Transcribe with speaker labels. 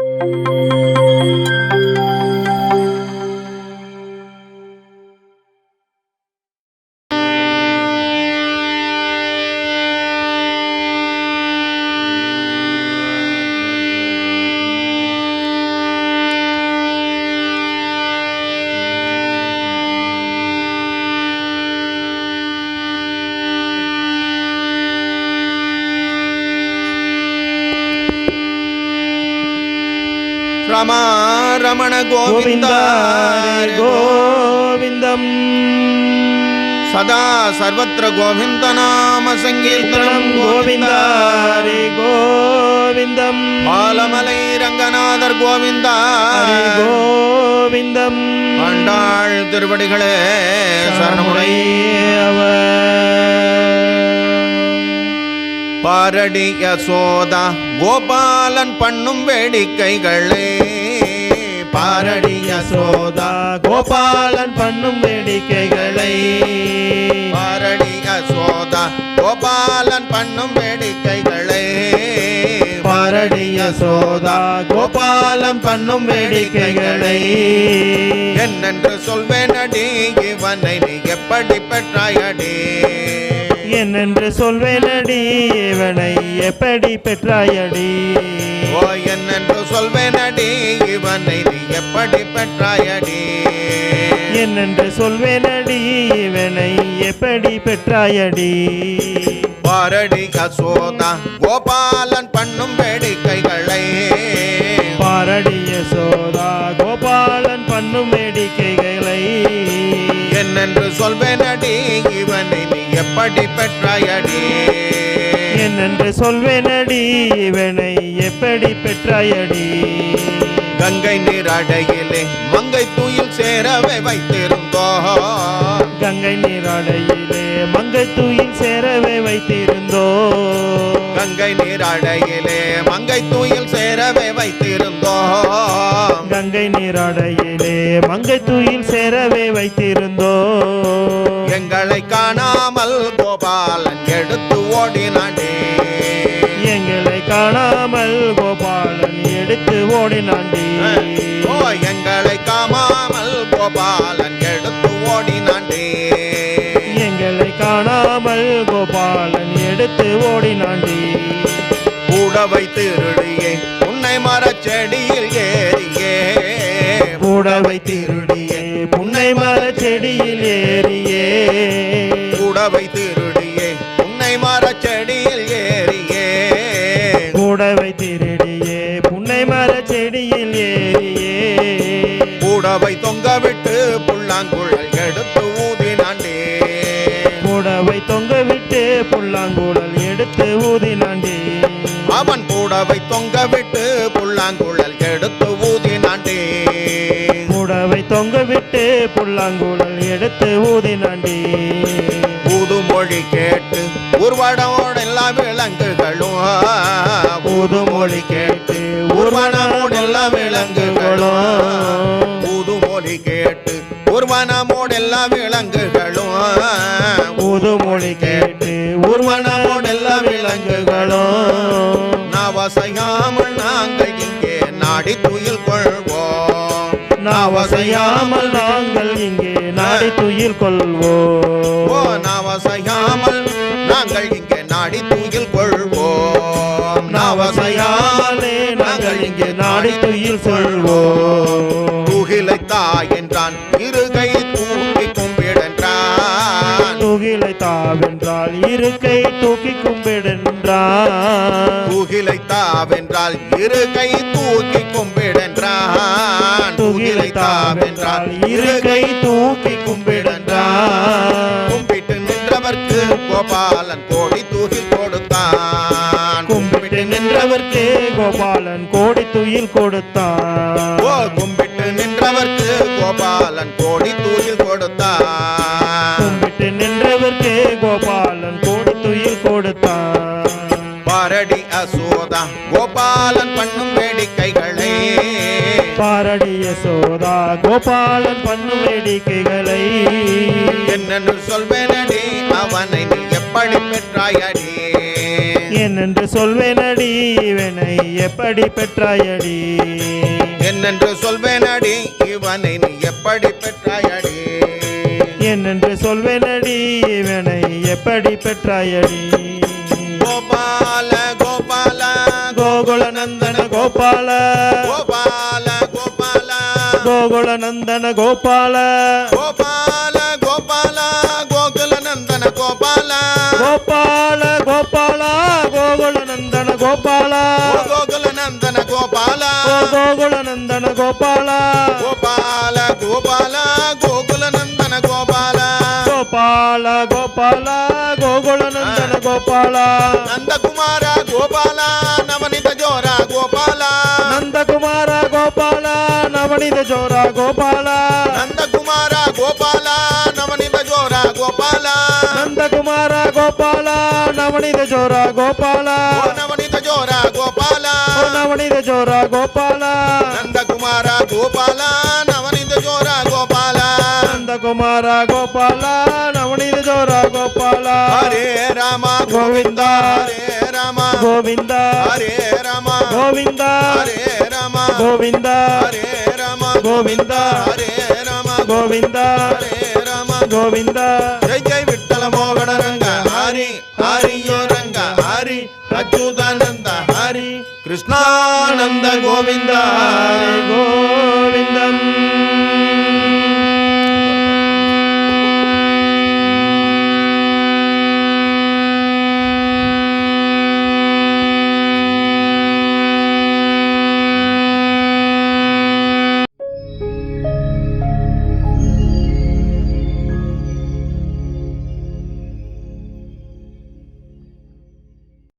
Speaker 1: Música Rama Ramana Govinda.
Speaker 2: கோவிந்தம்.
Speaker 1: சதா சர்வத்திர கோவிந்த நாம சங்கீர்த்தனம்
Speaker 2: கீர்த்தனம் கோவிந்தாரி கோவிந்தம்.
Speaker 1: பாலமலை ரங்கநாதர் கோவிந்தா.
Speaker 2: கோவிந்தம்.
Speaker 1: ஆண்டாள் திருவடிகளே சரணமுறை பாரடி யசோதா கோபாலன் பண்ணும் வேடிக்கைகளே. பாரடி யசோதா
Speaker 2: கோபாலன் பண்ணும் வேடிக்கைகளை.
Speaker 1: பாரடி யசோதா கோபாலன் பண்ணும் வேடிக்கைகளே.
Speaker 2: பாரடி யசோதா கோபாலன் பண்ணும் வேடிக்கைகளை.
Speaker 1: என்னென்று சொல்வேனடி இவனை நீ எப்படி பெற்றாயடி
Speaker 2: என்னென்று சொல்வேனடி இவனை எப்படி பெற்றாயடி
Speaker 1: ஓ என்னென்று சொல்வேனடி இவனை நீ எப்படி பெற்றாயடி.
Speaker 2: என்னென்று சொல்வேனடி இவனை எப்படி பெற்றாயடி.
Speaker 1: பாரடி யசோதா கோபாலன் பண்ணும் வேடிக்கைகளை.
Speaker 2: பாரடி யசோதா கோபாலன் பண்ணும் வேடிக்கைகளை.
Speaker 1: என்னென்று சொல்வேனடி இவனை நீ எப்படி பெற்றாயடி.
Speaker 2: என்னென்று சொல்வேனடி இவனை எப்படி பெற்றாயடி.
Speaker 1: கங்கை நீரடையிலே மங்கை தூயில் சேரவே வைத்திருந்தோம்
Speaker 2: கங்கை நீராடையிலே மங்கை தூயில் சேரவே வைத்திருந்தோ.
Speaker 1: கங்கை நீரடையிலே மங்கை தூயில் சேரவே வைத்திருந்தோம்
Speaker 2: கங்கை நீராடையிலே மங்கை தூயில் சேரவே வைத்திருந்தோ.
Speaker 1: எடுத்து ஓடினாண்டி. கூடவை திருடியே உன்னை மரச்செடியில் ஏறியே.
Speaker 2: கூடவை திருடியே புன்னை மர செடியில் ஏறியே.
Speaker 1: கூடவை திருடியே உன்னை மரச்செடியில் ஏறியே.
Speaker 2: கூடவை திருடியே புன்னை மர செடியில் ஏறியே.
Speaker 1: கூடவை தொங்க விட்டு புல்லாங்குழல் எடுத்து ஊதினாண்டே.
Speaker 2: கூடவை தொங்க விட்டு புல்லாங்குழல்
Speaker 1: கூடவை தொங்க விட்டு புல்லாங்குழல் எடுத்து ஊதினாண்டே
Speaker 2: கூடவை தொங்க விட்டு புல்லாங்குழல் எடுத்து ஊதினாண்டி
Speaker 1: ஊது மொழி கேட்டு உருவடோட எல்லா விலங்குகளும். ஊது மொழி கேட்டு உருவனமோட எல்லா விலங்குகளும். ஊது மொழி கேட்டு உருவனமோட எல்லா விலங்குகளும்.
Speaker 2: ஊது மொழி கேட்டு
Speaker 1: நாவசையாமல் நாங்கள் இங்கே நாடி துயில் ஓ
Speaker 2: கொள்வோம்
Speaker 1: நவசையாமல் நாங்கள் இங்கே நாடி துயில் கொள்வோம். நவசையாமல்
Speaker 2: நாவசையாலே நாங்கள் இங்கே நாடி துயில் சொல்வோம்
Speaker 1: தூகிலை தாய் என்றான் இருகை தூக்கி கும்பிடன்றான்
Speaker 2: தூகிலை தாவென்றால் இருக்கை தூக்கி கும்பிடென்றான்
Speaker 1: தூகிலை தாவென்றால் இருகை தூக்கி கும்பிடன்றான்
Speaker 2: தூகிலை தாவென்றால் இருக்கை தூக்கி கும்பிடென்றான்
Speaker 1: கும்பிட்டு நின்றவர்க்கு கோபாலன் கோடி தூகில் கொடுத்தான்.
Speaker 2: கும்பிட்டு நின்றவர்க்கு கோபாலன் கோடி துயில் கொடுத்தான்.
Speaker 1: ஓ கும்பிட்டு நின்றவர்க்கு கோபாலன் கோடி தூகில் கொடுத்தான்.
Speaker 2: பாரடிய சோதா கோபாலன் பண்ணும் வேடிக்கைகளை.
Speaker 1: என்னென்னு சொல்வேனடி அவனை நீ எப்படி பெற்றாயடி?
Speaker 2: என்னென்று சொல்வேனடி இவனை எப்படி பெற்றாயடி?
Speaker 1: என்னென்று சொல்வேனடி இவனை நீ எப்படி பெற்றாயடி?
Speaker 2: என்னென்று சொல்வேனடி இவனை எப்படி பெற்றாயடி?
Speaker 1: கோபால கோபால.
Speaker 2: கோகுல நந்தன கோபால.
Speaker 1: கோபால
Speaker 2: கோகுல நந்தன கோபால.
Speaker 1: கோபால கோபால கோகுல நந்தன கோபால.
Speaker 2: கோபால கோபால கோகுல நந்தன கோபால.
Speaker 1: கோகுல நந்தன கோபால.
Speaker 2: கோகுல நந்தன கோபால.
Speaker 1: கோபால கோபால கோகுல நந்தன கோபால.
Speaker 2: கோபால கோபால கோகுல நந்தன கோபால.
Speaker 1: நந்தகுமார கோபால நவனித ஜோர கோபால
Speaker 2: நந்தகுமார கோபால நவனித ஜோர கோபால
Speaker 1: நந்தகுமார கோபால நவனித ஜோர கோபால
Speaker 2: நந்தகுமார கோபால நவனித ஜோர கோபால
Speaker 1: நவனித ஜோர கோபால
Speaker 2: நவனித ஜோர கோபால
Speaker 1: நந்தகுமார கோபால நவனித ஜோர கோபால
Speaker 2: நந்தகுமார கோபால நவனித ஜோர கோபால
Speaker 1: ஹரே ராம
Speaker 2: கோவிந்த
Speaker 1: ஹரே ராம
Speaker 2: கோவிந்த
Speaker 1: ஹரே ராம
Speaker 2: கோவிந்த
Speaker 1: ஹரே ராம
Speaker 2: கோவிந்த
Speaker 1: ஹரே ராம
Speaker 2: கோவிந்த
Speaker 1: ஹரே ராம
Speaker 2: கோவிந்த
Speaker 1: ஹரே ராம
Speaker 2: கோவிந்த
Speaker 1: ஜெய் ஜெய் விட்டல மோகன ரங்க ஹரி ஹரியோ ரங்க ஹரி அச்சுதானந்த ஹரி கிருஷ்ணானந்த கோவிந்த
Speaker 2: கோவிந்தம்